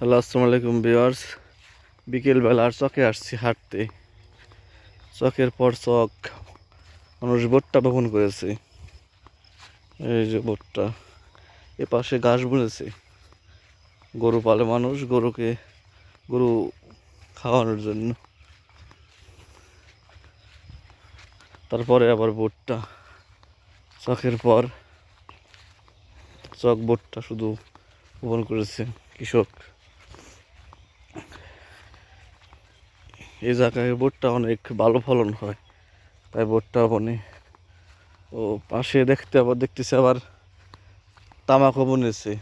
Hello, আসসালামু আলাইকুম viewers. বিকেলবেলা আর চকে আসছি হাঁটতে। চকের পর চক। মানুষ বোটটা বপন করেছে। এই যে বোটটা। এ পাশে ঘাস বুনেছে। গরু পালে মানুষ গরুকে গরু খাওয়ানোর জন্য। তারপরে আবার বোটটা। চকের পর চক বোটটা শুধু বপন করেছে কৃষক। এই জায়গায় বোটটা অনেক ভালো ফলন হয়। তাই বোটটা বনে। ও পাশে দেখতে আবার দেখতেছে আবার তামাকও বনেছে।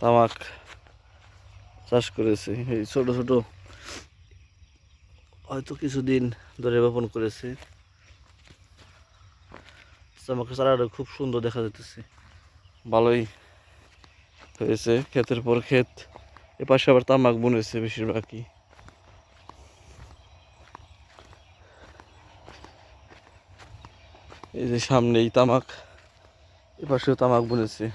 তামাক চাষ করেছে। এই ছোট ছোট হয়তো কিছুদিন ধরে বপন করেছে। তামাকের চারাটা খুব সুন্দর দেখা যেতেছে ভালোই হয়েছে। ক্ষেতের পর ক্ষেত এ পাশে আবার তামাক বুনেছে বেশিরভাগই। এই যে সামনেই তামাক এ পাশেও তামাক বুনেছে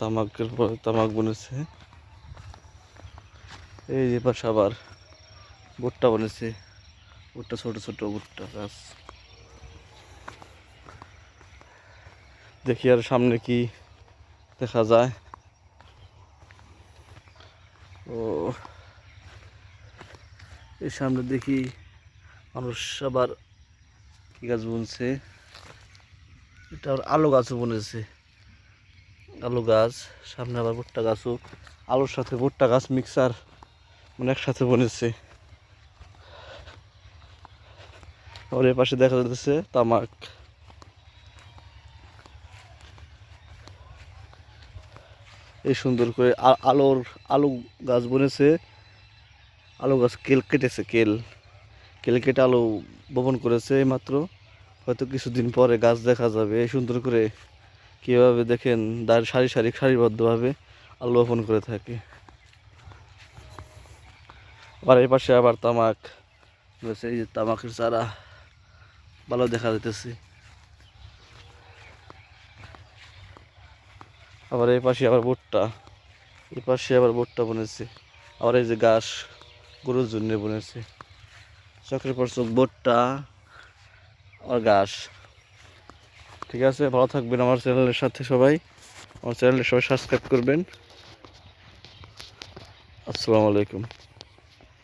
তামাকের পর তামাক বুনেছে এই যে পাশে আবার ভুট্টা বনেছে ভুট্টা ছোট ছোট ভুট্টা গাছ। দেখি আর সামনে কি দেখা যায়। ও, এই সামনে দেখি মানুষ আবার কি গাছ বুনছে। এটা আবার আলো গাছও বুনেছে। আলু গাছ, সামনে আবার ভুট্টা গাছও। আলুর সাথে ভুট্টা গাছ মিক্সার মানে একসাথে বনেছে। এর পাশে দেখা যাচ্ছে তামাক। এই সুন্দর করে আলোর, আলু গাছ বনেছে। আলু গাছ কেল কেটেছে, কেল। কেল কেটে আলু বপন করেছে মাত্র হয়তো কিছুদিন পরে গাছ দেখা যাবে। এই সুন্দর করে কীভাবে দেখেন, দাঁড়, সারি সারি, সারিবদ্ধভাবে আলু বপন করে থাকে। আবার এই পাশে আবার তামাক রয়েছে, এই যে তামাকের চারা ভালো দেখা যাইতেছে। আবার এই পাশে আবার ভুট্টা। এই পাশে আবার ভুট্টা বনেছে। আবার এই যে ঘাস, গরুর জন্য বনেছে। চক্রের পর ভুট্টা আর ঘাস। ঠিক আছে, ভালো থাকবেন আমার চ্যানেলের সাথে সবাই। আমার চ্যানেলের সবাই সাবস্ক্রাইব করবেন। আসসালামু আলাইকুম।